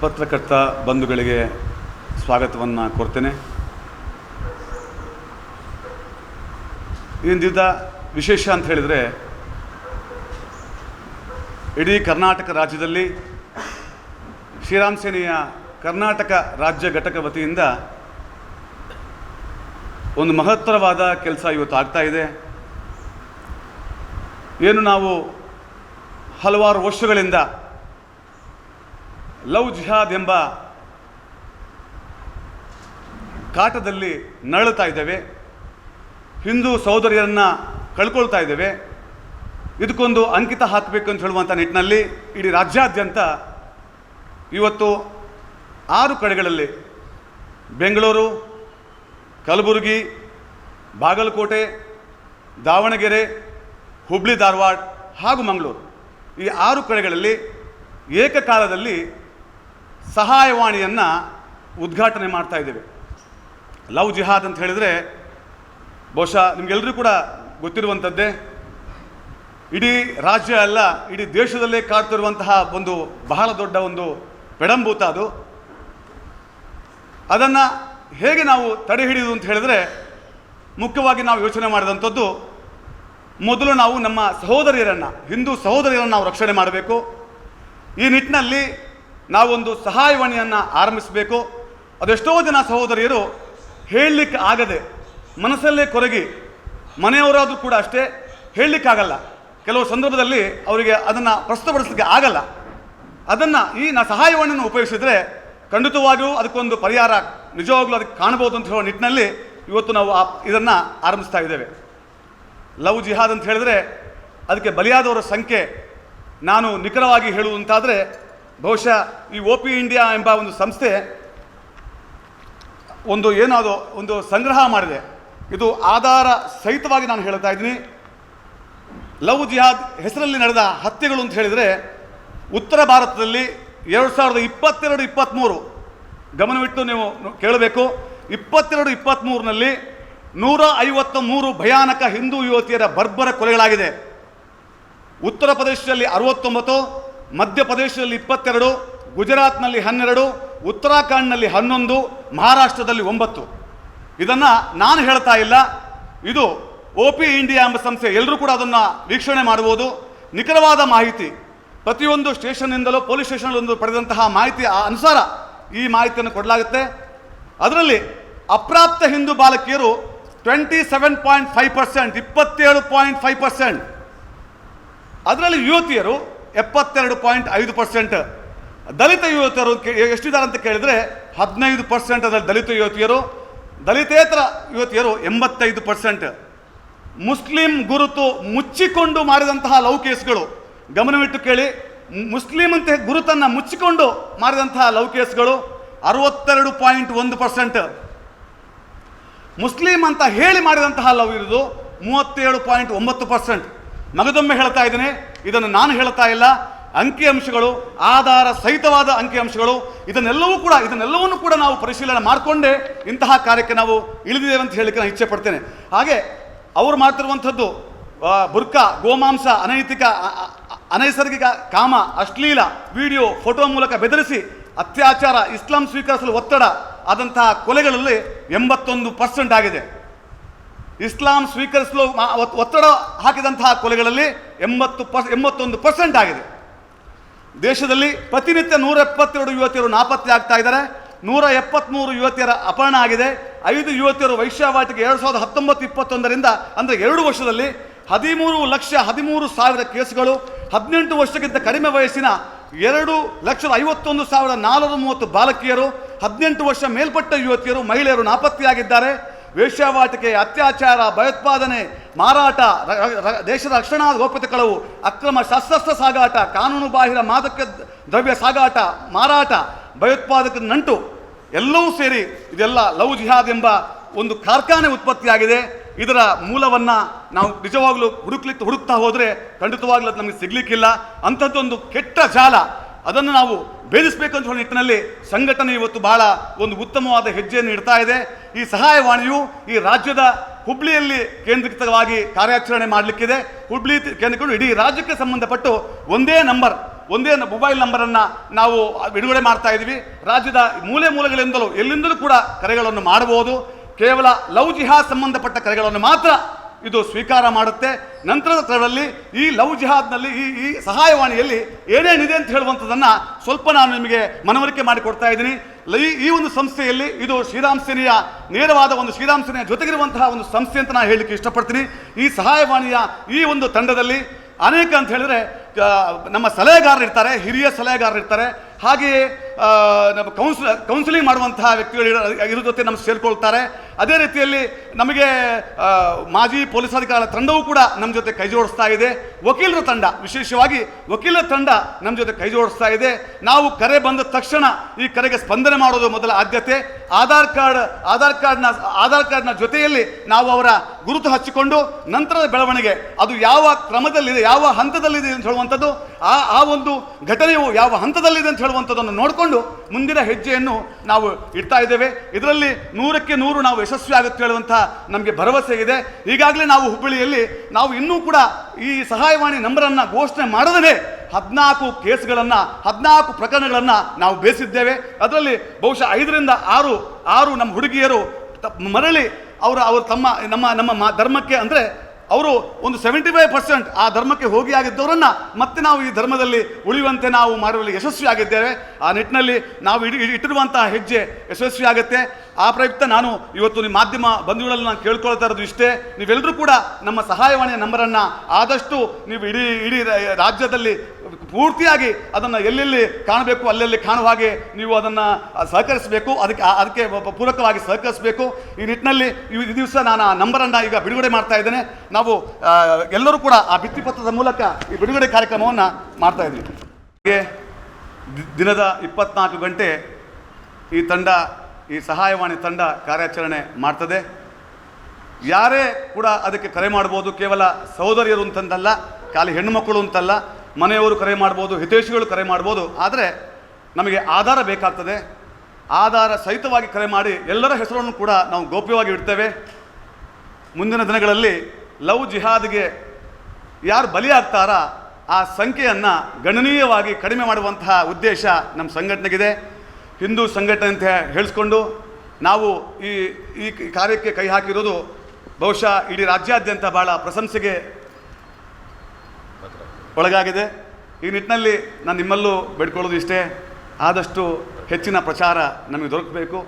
ಪತ್ರಕರ್ತ ಬಂಧುಗಳಿಗೆ ಸ್ವಾಗತವನ್ನು ಕೊಡ್ತೇನೆ. ಇಂದಿದ್ದ ವಿಶೇಷ ಅಂತ ಹೇಳಿದರೆ, ಇಡೀ ಕರ್ನಾಟಕ ರಾಜ್ಯದಲ್ಲಿ ಶ್ರೀರಾಮ್ ಸೇನೆಯ ಕರ್ನಾಟಕ ರಾಜ್ಯ ಘಟಕ ವತಿಯಿಂದ ಒಂದು ಮಹತ್ತರವಾದ ಕೆಲಸ ಇವತ್ತು ಆಗ್ತಾ ಇದೆ. ಏನು ನಾವು ಹಲವಾರು ವರ್ಷಗಳಿಂದ ಲವ್ ಜಿಹಾದ್ ಎಂಬ ಕಾಟದಲ್ಲಿ ನರಳುತ್ತಾ ಇದ್ದೇವೆ. ಹಿಂದೂ ಸಹೋದರಿಯರನ್ನು ಕಳ್ಕೊಳ್ತಾ ಇದ್ದೇವೆ. ಇದಕ್ಕೊಂದು ಅಂಕಿತ ಹಾಕಬೇಕು ಅಂತ ಹೇಳುವಂಥ ನಿಟ್ಟಿನಲ್ಲಿ ಇಡೀ ರಾಜ್ಯಾದ್ಯಂತ ಇವತ್ತು ಆರು ಕಡೆಗಳಲ್ಲಿ ಬೆಂಗಳೂರು, ಕಲಬುರಗಿ, ಬಾಗಲಕೋಟೆ, ದಾವಣಗೆರೆ, ಹುಬ್ಳಿ, ಧಾರವಾಡ ಹಾಗೂ ಮಂಗಳೂರು ಈ ಆರು ಕಡೆಗಳಲ್ಲಿ ಏಕಕಾಲದಲ್ಲಿ ಸಹಾಯವಾಣಿಯನ್ನು ಉದ್ಘಾಟನೆ ಮಾಡ್ತಾ ಇದ್ದೇವೆ. ಲವ್ ಜಿಹಾದ್ ಅಂತ ಹೇಳಿದರೆ ಬಹುಶಃ ನಿಮಗೆಲ್ಲರೂ ಕೂಡ ಗೊತ್ತಿರುವಂಥದ್ದೇ ಇಡೀ ರಾಜ್ಯ ಅಲ್ಲ, ಇಡೀ ದೇಶದಲ್ಲೇ ಕಾಡ್ತಿರುವಂತಹ ಒಂದು ಬಹಳ ದೊಡ್ಡ ಒಂದು ಬೆಡಂಬೂತ ಅದು. ಅದನ್ನು ಹೇಗೆ ನಾವು ತಡೆ ಹಿಡಿಯುವುದು ಅಂತ ಹೇಳಿದ್ರೆ ಮುಖ್ಯವಾಗಿ ನಾವು ಯೋಚನೆ ಮಾಡಿದಂಥದ್ದು, ಮೊದಲು ನಾವು ನಮ್ಮ ಸಹೋದರಿಯರನ್ನು, ಹಿಂದೂ ಸಹೋದರಿಯರನ್ನು ನಾವು ರಕ್ಷಣೆ ಮಾಡಬೇಕು. ಈ ನಿಟ್ಟಿನಲ್ಲಿ ನಾವೊಂದು ಸಹಾಯವಾಣಿಯನ್ನು ಆರಂಭಿಸಬೇಕು. ಅದೆಷ್ಟೋ ಜನ ಸಹೋದರಿಯರು ಹೇಳಲಿಕ್ಕೆ ಆಗದೆ ಮನಸ್ಸಲ್ಲೇ ಕೊರಗಿ ಮನೆಯವರಾದರೂ ಕೂಡ ಅಷ್ಟೇ ಹೇಳಲಿಕ್ಕಾಗಲ್ಲ. ಕೆಲವು ಸಂದರ್ಭದಲ್ಲಿ ಅವರಿಗೆ ಅದನ್ನು ಪ್ರಸ್ತುತಪಡಿಸಲಿಕ್ಕೆ ಆಗಲ್ಲ. ಅದನ್ನು ಈ ನಾ ಸಹಾಯವಾಣಿಯನ್ನು ಉಪಯೋಗಿಸಿದರೆ ಖಂಡಿತವಾಗಿಯೂ ಅದಕ್ಕೊಂದು ಪರಿಹಾರ ನಿಜವಾಗ್ಲೂ ಅದಕ್ಕೆ ಕಾಣಬಹುದು ಅಂತ ಹೇಳೋ ನಿಟ್ಟಿನಲ್ಲಿ ಇವತ್ತು ನಾವು ಆ ಇದನ್ನು ಆರಂಭಿಸ್ತಾ ಇದ್ದೇವೆ. ಲವ್ ಜಿಹಾದ್ ಅಂತ ಹೇಳಿದ್ರೆ ಅದಕ್ಕೆ ಬಲಿಯಾದವರ ಸಂಖ್ಯೆ ನಾನು ನಿಖರವಾಗಿ ಹೇಳುವಂತಾದರೆ ಬಹುಶಃ ಈ ಒ ಪಿ ಇಂಡಿಯಾ ಎಂಬ ಒಂದು ಸಂಸ್ಥೆ ಒಂದು ಏನಾದರೂ ಒಂದು ಸಂಗ್ರಹ ಮಾಡಿದೆ. ಇದು ಆಧಾರ ಸಹಿತವಾಗಿ ನಾನು ಹೇಳ್ತಾ ಇದ್ದೀನಿ. ಲವ್ ಜಿಹಾದ್ ಹೆಸರಲ್ಲಿ ನಡೆದ ಹತ್ಯೆಗಳು ಅಂತ ಹೇಳಿದರೆ ಉತ್ತರ ಭಾರತದಲ್ಲಿ ಎರಡು ಸಾವಿರದ ಇಪ್ಪತ್ತೆರಡು ಇಪ್ಪತ್ತ್ಮೂರು ಗಮನವಿಟ್ಟು ನೀವು ಕೇಳಬೇಕು. ಇಪ್ಪತ್ತೆರಡು ಇಪ್ಪತ್ತ್ಮೂರಿನಲ್ಲಿ ನೂರ ಐವತ್ತ ಮೂರು ಭಯಾನಕ ಹಿಂದೂ ಯುವತಿಯರ ಬರ್ಬರ ಕೊಲೆಗಳಾಗಿದೆ. ಉತ್ತರ ಪ್ರದೇಶದಲ್ಲಿ ಅರವತ್ತೊಂಬತ್ತು ಮಧ್ಯಪ್ರದೇಶದಲ್ಲಿ ಇಪ್ಪತ್ತೆರಡು, ಗುಜರಾತ್ನಲ್ಲಿ ಹನ್ನೆರಡು, ಉತ್ತರಾಖಂಡ್ನಲ್ಲಿ ಹನ್ನೊಂದು, ಮಹಾರಾಷ್ಟ್ರದಲ್ಲಿ ಒಂಬತ್ತು. ಇದನ್ನು ನಾನು ಹೇಳ್ತಾ ಇಲ್ಲ. ಇದು ಒ ಪಿ ಇಂಡಿಯಾ ಎಂಬ ಸಂಸ್ಥೆ. ಎಲ್ಲರೂ ಕೂಡ ಅದನ್ನು ವೀಕ್ಷಣೆ ಮಾಡ್ಬೋದು ನಿಖರವಾದ ಮಾಹಿತಿ, ಪ್ರತಿಯೊಂದು ಸ್ಟೇಷನ್ನಿಂದಲೂ, ಪೊಲೀಸ್ ಸ್ಟೇಷನ್ಗಳಿಂದ ಪಡೆದಂತಹ ಮಾಹಿತಿ ಅನುಸಾರ ಈ ಮಾಹಿತಿಯನ್ನು ಕೊಡಲಾಗುತ್ತೆ. ಅದರಲ್ಲಿ ಅಪ್ರಾಪ್ತ ಹಿಂದೂ ಬಾಲಕಿಯರು twenty seven point five percent ಇಪ್ಪತ್ತೇಳು ಪಾಯಿಂಟ್ ಫೈವ್ ಪರ್ಸೆಂಟ್ ಅದರಲ್ಲಿ ಯುವತಿಯರು ಎಪ್ಪತ್ತೆರಡು ಪಾಯಿಂಟ್ ಐದು ಪರ್ಸೆಂಟ್. ದಲಿತ ಯುವತಿಯರು ಎಷ್ಟಿದ್ದಾರೆ ಅಂತ ಕೇಳಿದರೆ ಹದಿನೈದು ಪರ್ಸೆಂಟ್ ಅದರಲ್ಲಿ ದಲಿತ ಯುವತಿಯರು, ದಲಿತೇತರ ಯುವತಿಯರು ಎಂಬತ್ತೈದು ಪರ್ಸೆಂಟ್. ಮುಸ್ಲಿಂ ಗುರುತು ಮುಚ್ಚಿಕೊಂಡು ಮಾಡಿದಂತಹ ಲವ್ ಕೇಸ್ಗಳು. ಗಮನವಿಟ್ಟು ಕೇಳಿ ಮುಸ್ಲಿಂ ಅಂತ ಗುರುತನ್ನು ಮುಚ್ಚಿಕೊಂಡು ಮಾಡಿದಂತಹ ಲವ್ ಕೇಸ್ಗಳು ಅರವತ್ತೆರಡು ಪಾಯಿಂಟ್ ಒಂದು ಪರ್ಸೆಂಟ್. ಮುಸ್ಲಿಂ ಅಂತ ಹೇಳಿ ಮಾಡಿದಂತಹ ಲವ್ ಇರೋದು ಮೂವತ್ತೇಳು ಪಾಯಿಂಟ್ ಒಂಬತ್ತು ಪರ್ಸೆಂಟ್. ಮಗದೊಮ್ಮೆ ಹೇಳ್ತಾ ಇದ್ದೇನೆ, ಇದನ್ನು ನಾನು ಹೇಳ್ತಾ ಇಲ್ಲ. ಅಂಕಿಅಂಶಗಳು ಆಧಾರ ಸಹಿತವಾದ ಅಂಕಿಅಂಶಗಳು ಇದನ್ನೆಲ್ಲವೂ ಕೂಡ, ಇದನ್ನೆಲ್ಲವನ್ನೂ ಕೂಡ ನಾವು ಪರಿಶೀಲನೆ ಮಾಡಿಕೊಂಡೇ ಇಂತಹ ಕಾರ್ಯಕ್ಕೆ ನಾವು ಇಳಿದಿದ್ದೇವೆ ಅಂತ ಹೇಳಲಿಕ್ಕೆ ನಾನು ಇಚ್ಛೆ ಪಡ್ತೇನೆ. ಹಾಗೆ, ಅವರು ಮಾಡ್ತಿರುವಂಥದ್ದು ಬುರ್ಕಾ, ಗೋಮಾಂಸ, ಅನೈತಿಕ ಅನೈಸರ್ಗಿಕ ಕಾಮ, ಅಶ್ಲೀಲ, ವಿಡಿಯೋ, ಫೋಟೋ ಮೂಲಕ ಬೆದರಿಸಿ ಅತ್ಯಾಚಾರ, ಇಸ್ಲಾಂ ಸ್ವೀಕರಿಸಲು ಒತ್ತಡ, ಆದಂತಹ ಕೊಲೆಗಳಲ್ಲಿ ಎಂಬತ್ತೊಂದು ಪರ್ಸೆಂಟ್ ಆಗಿದೆ. ಇಸ್ಲಾಂ ಸ್ವೀಕರಿಸಲು ಒತ್ತಡ ಹಾಕಿದಂತಹ ಕೊಲೆಗಳಲ್ಲಿ ಎಂಬತ್ತು ಪರ್ ಎಂಬತ್ತೊಂದು ಪರ್ಸೆಂಟ್ ಆಗಿದೆ. ದೇಶದಲ್ಲಿ ಪ್ರತಿನಿತ್ಯ ನೂರ ಎಪ್ಪತ್ತೆರಡು ಯುವತಿಯರು ನಾಪತ್ತೆ ಆಗ್ತಾ ಇದ್ದಾರೆ. ನೂರ ಎಪ್ಪತ್ತ್ಮೂರು ಯುವತಿಯರ ಅಪಹರಣ ಆಗಿದೆ. ಐದು ಯುವತಿಯರು ವೈಶ್ಯಾವಾಟಿಕೆ ಎರಡು ಸಾವಿರದ ಹತ್ತೊಂಬತ್ತು ಇಪ್ಪತ್ತೊಂದರಿಂದ ಅಂದರೆ ಎರಡು ವರ್ಷದಲ್ಲಿ ಹದಿಮೂರು ಲಕ್ಷ ಹದಿಮೂರು ಸಾವಿರ ಕೇಸುಗಳು, ಹದಿನೆಂಟು ವರ್ಷಕ್ಕಿಂತ ಕಡಿಮೆ ವಯಸ್ಸಿನ ಎರಡು ಲಕ್ಷದ ಐವತ್ತೊಂದು ಸಾವಿರದ ನಾಲ್ನೂರ ಮೂವತ್ತು ಬಾಲಕಿಯರು, ಹದಿನೆಂಟು ವರ್ಷ ಮೇಲ್ಪಟ್ಟ ಯುವತಿಯರು, ಮಹಿಳೆಯರು ನಾಪತ್ತೆಯಾಗಿದ್ದಾರೆ. ವೇಶ್ಯಾವಾಟಿಕೆ, ಅತ್ಯಾಚಾರ, ಭಯೋತ್ಪಾದನೆ, ಮಾರಾಟ ದೇಶದ ರಕ್ಷಣಾ ಗೋಪ್ಯತೆ ಕಳವು, ಅಕ್ರಮ ಶಸ್ತ್ರಾಸ್ತ್ರ ಸಾಗಾಟ, ಕಾನೂನು ಬಾಹಿರ ಮಾದಕ ದ್ರವ್ಯ ಸಾಗಾಟ, ಮಾರಾಟ ಭಯೋತ್ಪಾದಕ ನಂಟು, ಎಲ್ಲವೂ ಸೇರಿ ಇದೆಲ್ಲ ಲವ್ ಜಿಹಾದ್ ಎಂಬ ಒಂದು ಕಾರ್ಖಾನೆ ಉತ್ಪತ್ತಿಯಾಗಿದೆ. ಇದರ ಮೂಲವನ್ನು ನಾವು ನಿಜವಾಗ್ಲೂ ಹುಡುಕ್ಲಿಕ್ಕೆ ಹುಡುಕ್ತಾ ಹೋದರೆ ಖಂಡಿತವಾಗ್ಲೂ ಅದು ನಮಗೆ ಸಿಗಲಿಕ್ಕಿಲ್ಲ. ಅಂಥದ್ದೊಂದು ಕೆಟ್ಟ ಜಾಲ ಅದನ್ನು ನಾವು ಭೇದಿಸಬೇಕು ಅಂತ ಹೇಳೋ ನಿಟ್ಟಿನಲ್ಲಿ ಸಂಘಟನೆ ಇವತ್ತು ಬಹಳ ಒಂದು ಉತ್ತಮವಾದ ಹೆಜ್ಜೆಯನ್ನು ಇಡ್ತಾ ಇದೆ. ಈ ಸಹಾಯವಾಣಿಯು ಈ ರಾಜ್ಯದ ಹುಬ್ಳಿಯಲ್ಲಿ ಕೇಂದ್ರೀಕೃತವಾಗಿ ಕಾರ್ಯಾಚರಣೆ ಮಾಡಲಿಕ್ಕಿದೆ. ಹುಬ್ಳಿ ಕೇಂದ್ರಗಳು ಇಡೀ ರಾಜ್ಯಕ್ಕೆ ಸಂಬಂಧಪಟ್ಟು ಒಂದೇ ನಂಬರ್, ಒಂದೇ ಮೊಬೈಲ್ ನಂಬರನ್ನು ನಾವು ಬಿಡುಗಡೆ ಮಾಡ್ತಾ ಇದ್ದೀವಿ. ರಾಜ್ಯದ ಮೂಲೆ ಮೂಲೆಗಳಿಂದಲೂ ಎಲ್ಲಿಂದಲೂ ಕೂಡ ಕರೆಗಳನ್ನು ಮಾಡಬಹುದು. ಕೇವಲ ಲವ್ ಜಿಹಾ ಸಂಬಂಧಪಟ್ಟ ಕರೆಗಳನ್ನು ಮಾತ್ರ ಇದು ಸ್ವೀಕಾರ ಮಾಡುತ್ತೆ. ನಂತರದ ತರದಲ್ಲಿ ಈ ಲವ್ ಜಿಹಾದ್ನಲ್ಲಿ ಈ ಈ ಸಹಾಯವಾಣಿಯಲ್ಲಿ ಏನೇನಿದೆ ಅಂತ ಹೇಳುವಂಥದ್ದನ್ನು ಸ್ವಲ್ಪ ನಾನು ನಿಮಗೆ ಮನವರಿಕೆ ಮಾಡಿಕೊಡ್ತಾ ಇದ್ದೀನಿ. ಈ ಈ ಒಂದು ಸಂಸ್ಥೆಯಲ್ಲಿ ಇದು ಶ್ರೀರಾಮ್ ಸೇನೆಯ ನೇರವಾದ ಒಂದು ಶ್ರೀರಾಮ್ ಸೇನೆಯ ಜೊತೆಗಿರುವಂತಹ ಒಂದು ಸಂಸ್ಥೆ ಅಂತ ನಾನು ಹೇಳಲಿಕ್ಕೆ ಇಷ್ಟಪಡ್ತೀನಿ. ಈ ಸಹಾಯವಾಣಿಯ ಈ ಒಂದು ತಂಡದಲ್ಲಿ ಅನೇಕ ಅಂತ ಹೇಳಿದ್ರೆ ನಮ್ಮ ಸಲಹೆಗಾರರಿರ್ತಾರೆ, ಹಿರಿಯ ಸಲಹೆಗಾರರು ಇರ್ತಾರೆ ಹಾಗೆಯೇ ನಮ್ಮ ಕೌನ್ಸಿಲ್ ಕೌನ್ಸಿಲಿಂಗ್ ಮಾಡುವಂತಹ ವ್ಯಕ್ತಿಗಳು ಇರೋ- ಜೊತೆ ನಮ್ಮ ಸೇರಿಕೊಳ್ತಾರೆ. ಅದೇ ರೀತಿಯಲ್ಲಿ ನಮಗೆ ಮಾಜಿ ಪೊಲೀಸ್ ಅಧಿಕಾರಿಗಳ ತಂಡವೂ ಕೂಡ ನಮ್ಮ ಜೊತೆ ಕೈ ಜೋಡಿಸ್ತಾ ಇದೆ. ವಕೀಲರ ತಂಡ, ವಿಶೇಷವಾಗಿ ವಕೀಲರ ತಂಡ ನಮ್ಮ ಜೊತೆ ಕೈ ಜೋಡಿಸ್ತಾ ಇದೆ. ನಾವು ಕರೆ ಬಂದ ತಕ್ಷಣ ಈ ಕರೆಗೆ ಸ್ಪಂದನೆ ಮಾಡೋದು ಮೊದಲ ಆದ್ಯತೆ. ಆಧಾರ್ ಕಾರ್ಡ್, ಆಧಾರ್ ಕಾರ್ಡ್ನ ಆಧಾರ್ ಕಾರ್ಡ್ನ ಜೊತೆಯಲ್ಲಿ ನಾವು ಅವರ ಗುರುತು ಹಚ್ಚಿಕೊಂಡು ನಂತರದ ಬೆಳವಣಿಗೆ, ಅದು ಯಾವ ಕ್ರಮದಲ್ಲಿದೆ, ಯಾವ ಹಂತದಲ್ಲಿದೆ ಅಂತ ಹೇಳುವಂಥದ್ದು, ಆ ಆ ಒಂದು ಘಟನೆಯು ಯಾವ ಹಂತದಲ್ಲಿದೆ ಅಂತ ಹೇಳುವಂಥದ್ದನ್ನು ನೋಡಿಕೊಂಡು ಮುಂದಿನ ಹೆಜ್ಜೆಯನ್ನು ನಾವು ಇಡ್ತಾ ಇದ್ದೇವೆ. ಇದರಲ್ಲಿ ನೂರಕ್ಕೆ ನೂರು ನಾವು ಯಶಸ್ವಿ ಆಗುತ್ತೆ ಹೇಳುವಂತಹ ನಮಗೆ ಭರವಸೆ ಇದೆ. ಈಗಾಗಲೇ ನಾವು ಹುಬ್ಬಳ್ಳಿಯಲ್ಲಿ ನಾವು ಇನ್ನೂ ಕೂಡ ಈ ಸಹಾಯವಾಣಿ ನಂಬರನ್ನು ಘೋಷಣೆ ಮಾಡದೇ ಹದಿನಾಲ್ಕು ಕೇಸ್ಗಳನ್ನು, ಹದಿನಾಲ್ಕು ಪ್ರಕರಣಗಳನ್ನು ನಾವು ಬೇಯಿಸಿದ್ದೇವೆ ಅದರಲ್ಲಿ ಬಹುಶಃ ಐದರಿಂದ ಆರು ಆರು ನಮ್ಮ ಹುಡುಗಿಯರು ಮರಳಿ ಅವರು ಅವರು ತಮ್ಮ, ನಮ್ಮ ನಮ್ಮ ಮಾ- ಧರ್ಮಕ್ಕೆ ಅಂದರೆ ಅವರು ಒಂದು ಸೆವೆಂಟಿ ಫೈವ್ ಪರ್ಸೆಂಟ್ ಆ ಧರ್ಮಕ್ಕೆ ಹೋಗಿ ಆಗಿದ್ದವರನ್ನ ಮತ್ತೆ ನಾವು ಈ ಧರ್ಮದಲ್ಲಿ ಉಳಿಯುವಂತೆ ನಾವು ಮಾಡುವಲ್ಲಿ ಯಶಸ್ವಿ ಆಗಿದ್ದೇವೆ ಆ ನಿಟ್ಟಿನಲ್ಲಿ ನಾವು ಇಡಿ ಇಟ್ಟಿರುವಂತಹ ಹೆಜ್ಜೆ ಯಶಸ್ವಿ ಆಗುತ್ತೆ ಆ ಪ್ರಯುಕ್ತ ನಾನು ಇವತ್ತು ನಿಮ್ಮ ಮಾಧ್ಯಮ ಬಂಧುಗಳಲ್ಲಿ ನಾನು ಕೇಳ್ಕೊಳ್ತಾ ಇರೋದು ಇಷ್ಟೇ. ನೀವೆಲ್ಲರೂ ಕೂಡ ನಮ್ಮ ಸಹಾಯವಾಣಿಯ ನಂಬರನ್ನು ಆದಷ್ಟು ನೀವು ಇಡೀ ಇಡೀ ರಾಜ್ಯದಲ್ಲಿ ಪೂರ್ತಿಯಾಗಿ ಅದನ್ನು ಎಲ್ಲೆಲ್ಲಿ ಕಾಣಬೇಕು, ಅಲ್ಲೆಲ್ಲಿ ಕಾಣುವ ಹಾಗೆ ನೀವು ಅದನ್ನು ಸಹಕರಿಸಬೇಕು. ಅದಕ್ಕೆ ಅದಕ್ಕೆ ಪೂರಕವಾಗಿ ಸಹಕರಿಸಬೇಕು. ಈ ನಿಟ್ಟಿನಲ್ಲಿ ಈ ದಿವಸ ನಾನು ಆ ನಂಬರನ್ನು ಈಗ ಬಿಡುಗಡೆ ಮಾಡ್ತಾ ಇದ್ದೇನೆ. ನಾವು ಎಲ್ಲರೂ ಕೂಡ ಆ ಭಿತ್ತಿಪತ್ರದ ಮೂಲಕ ಈ ಬಿಡುಗಡೆ ಕಾರ್ಯಕ್ರಮವನ್ನು ಮಾಡ್ತಾ ಇದ್ದೀವಿ. ದಿನದ ಇಪ್ಪತ್ನಾಲ್ಕು ಗಂಟೆ ಈ ತಂಡ ಈ ಸಹಾಯವಾಣಿ ತಂಡ ಕಾರ್ಯಾಚರಣೆ ಮಾಡ್ತದೆ. ಯಾರೇ ಕೂಡ ಅದಕ್ಕೆ ಕರೆ ಮಾಡ್ಬೋದು, ಕೇವಲ ಸಹೋದರಿಯರು ಅಂತಂದಲ್ಲ, ಖಾಲಿ ಹೆಣ್ಣುಮಕ್ಕಳು ಅಂತಲ್ಲ, ಮನೆಯವರು ಕರೆ ಮಾಡ್ಬೋದು, ಹಿತೈಷಿಗಳು ಕರೆ ಮಾಡ್ಬೋದು, ಆದರೆ ನಮಗೆ ಆಧಾರ ಬೇಕಾಗ್ತದೆ. ಆಧಾರ ಸಹಿತವಾಗಿ ಕರೆ ಮಾಡಿ ಎಲ್ಲರ ಹೆಸರನ್ನು ಕೂಡ ನಾವು ಗೌಪ್ಯವಾಗಿ ಇಡ್ತೇವೆ. ಮುಂದಿನ ದಿನಗಳಲ್ಲಿ ಲವ್ ಜಿಹಾದ್ಗೆ ಯಾರು ಬಲಿಯಾಗ್ತಾರಾ, ಆ ಸಂಖ್ಯೆಯನ್ನು ಗಣನೀಯವಾಗಿ ಕಡಿಮೆ ಮಾಡುವಂತಹ ಉದ್ದೇಶ ನಮ್ಮ ಸಂಘಟನೆಗಿದೆ. ಹಿಂದೂ ಸಂಘಟನೆ ಅಂತ ಹೇಳಿಸ್ಕೊಂಡು ನಾವು ಈ ಈ ಕಾರ್ಯಕ್ಕೆ ಕೈ ಹಾಕಿರೋದು ಬಹುಶಃ ಇಡೀ ರಾಜ್ಯಾದ್ಯಂತ ಭಾಳ ಪ್ರಶಂಸೆಗೆ ಒಳಗಾಗಿದೆ. ಈ ನಿಟ್ಟಿನಲ್ಲಿ ನಾನು ನಿಮ್ಮಲ್ಲೂ ಬೇಡ್ಕೊಳ್ಳೋದು ಇಷ್ಟೇ. ಆದಷ್ಟು ಹೆಚ್ಚಿನ ಪ್ರಚಾರ ನಮಗೆ ದೊರಕಬೇಕು.